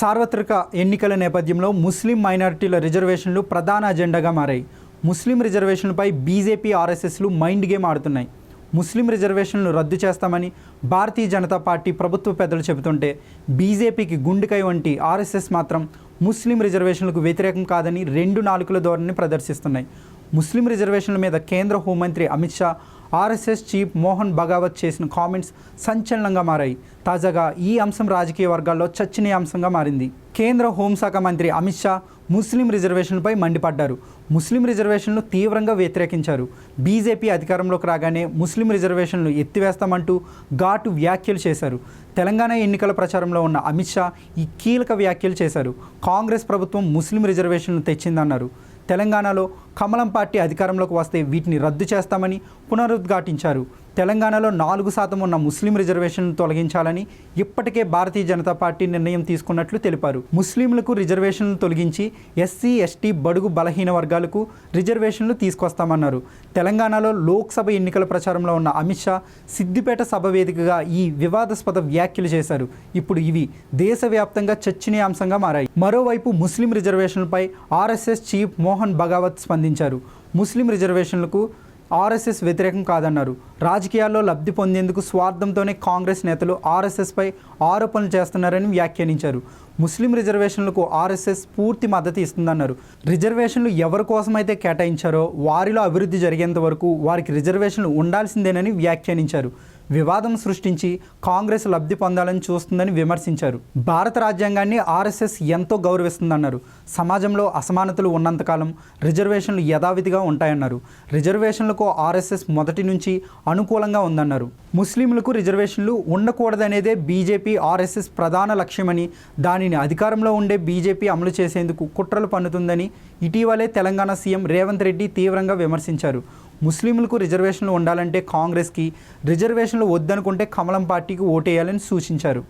సార్వత్రిక ఎన్నికల నేపథ్యంలో ముస్లిం మైనారిటీల రిజర్వేషన్లు ప్రధాన అజెండాగా మారాయి. ముస్లిం రిజర్వేషన్లపై బీజేపీ ఆర్ఎస్ఎస్లు మైండ్ గేమ్ ఆడుతున్నాయి. ముస్లిం రిజర్వేషన్లు రద్దు చేస్తామని భారతీయ జనతా పార్టీ ప్రభుత్వ పెద్దలు చెబుతుంటే బీజేపీకి గుండెకాయ వంటి ఆర్ఎస్ఎస్ మాత్రం ముస్లిం రిజర్వేషన్లకు వ్యతిరేకం కాదని రెండు నాలుకల ధోరణిని ప్రదర్శిస్తున్నాయి. ముస్లిం రిజర్వేషన్ల మీద కేంద్ర హోంమంత్రి అమిత్ షా ఆర్ఎస్ఎస్ చీఫ్ మోహన్ భగావత్ చేసిన కామెంట్స్ సంచలనంగా మారాయి. తాజాగా ఈ అంశం రాజకీయ వర్గాల్లో చర్చనీయాంశంగా మారింది. కేంద్ర హోంశాఖ మంత్రి అమిత్ షా ముస్లిం రిజర్వేషన్లపై మండిపడ్డారు. ముస్లిం రిజర్వేషన్లు తీవ్రంగా వ్యతిరేకించారు. బీజేపీ అధికారంలోకి రాగానే ముస్లిం రిజర్వేషన్లు ఎత్తివేస్తామంటూ ఘాటు వ్యాఖ్యలు చేశారు. తెలంగాణ ఎన్నికల ప్రచారంలో ఉన్న అమిత్ షా ఈ కీలక వ్యాఖ్యలు చేశారు. కాంగ్రెస్ ప్రభుత్వం ముస్లిం రిజర్వేషన్లు తెచ్చిందన్నారు. తెలంగాణలో కమలం పార్టీ అధికారంలోకి వస్తే వీటిని రద్దు చేస్తామని పునరుద్ఘాటించారు. తెలంగాణలో నాలుగు శాతం ఉన్న ముస్లిం రిజర్వేషన్ తొలగించాలని ఇప్పటికే భారతీయ జనతా పార్టీ నిర్ణయం తీసుకున్నట్లు తెలిపారు. ముస్లింలకు రిజర్వేషన్లు తొలగించి ఎస్సీ ఎస్టీ బడుగు బలహీన వర్గాలకు రిజర్వేషన్లు తీసుకొస్తామన్నారు. తెలంగాణలో లోక్సభ ఎన్నికల ప్రచారంలో ఉన్న అమిత్ షా సిద్దిపేట సభ వేదికగా ఈ వివాదాస్పద వ్యాఖ్యలు చేశారు. ఇప్పుడు ఇవి దేశవ్యాప్తంగా చర్చనీయాంశంగా మారాయి. మరోవైపు ముస్లిం రిజర్వేషన్లపై ఆర్ఎస్ఎస్ చీఫ్ మోహన్ భగావత్ స్పందించారు. ముస్లిం రిజర్వేషన్లకు ఆర్ఎస్ఎస్ వ్యతిరేకం కాదన్నారు. రాజకీయాల్లో లబ్ధి పొందేందుకు స్వార్థంతోనే కాంగ్రెస్ నేతలు ఆర్ఎస్ఎస్పై ఆరోపణలు చేస్తున్నారని వ్యాఖ్యానించారు. ముస్లిం రిజర్వేషన్లకు ఆర్ఎస్ఎస్ పూర్తి మద్దతు ఇస్తుందన్నారు. రిజర్వేషన్లు ఎవరి కోసమైతే కేటాయించారో వారిలో అభివృద్ధి జరిగేంత వరకు వారికి రిజర్వేషన్లు ఉండాల్సిందేనని వ్యాఖ్యానించారు. వివాదం సృష్టించి కాంగ్రెస్ లబ్ధి పొందాలని చూస్తుందని విమర్శించారు. భారత రాజ్యాంగాన్ని ఆర్ఎస్ఎస్ ఎంతో గౌరవిస్తుందన్నారు. సమాజంలో అసమానతలు ఉన్నంతకాలం రిజర్వేషన్లు యథావిధిగా ఉంటాయన్నారు. రిజర్వేషన్లకు ఆర్ఎస్ఎస్ మొదటి నుంచి అనుకూలంగా ఉందన్నారు. ముస్లింలకు రిజర్వేషన్లు ఉండకూడదనేదే బీజేపీ ఆర్ఎస్ఎస్ ప్రధాన లక్ష్యమని దానిని అధికారంలో ఉండే బీజేపీ అమలు చేసేందుకు కుట్రలు పన్నుతుందని ఇటీవలే తెలంగాణ సీఎం రేవంత్ రెడ్డి తీవ్రంగా విమర్శించారు. ముస్లింలకు రిజర్వేషన్లు ఉండాలంటే కాంగ్రెస్కి రిజర్వేషన్లు వద్దనుకుంటే కమలం పార్టీకి ఓటేయాలని సూచించారు.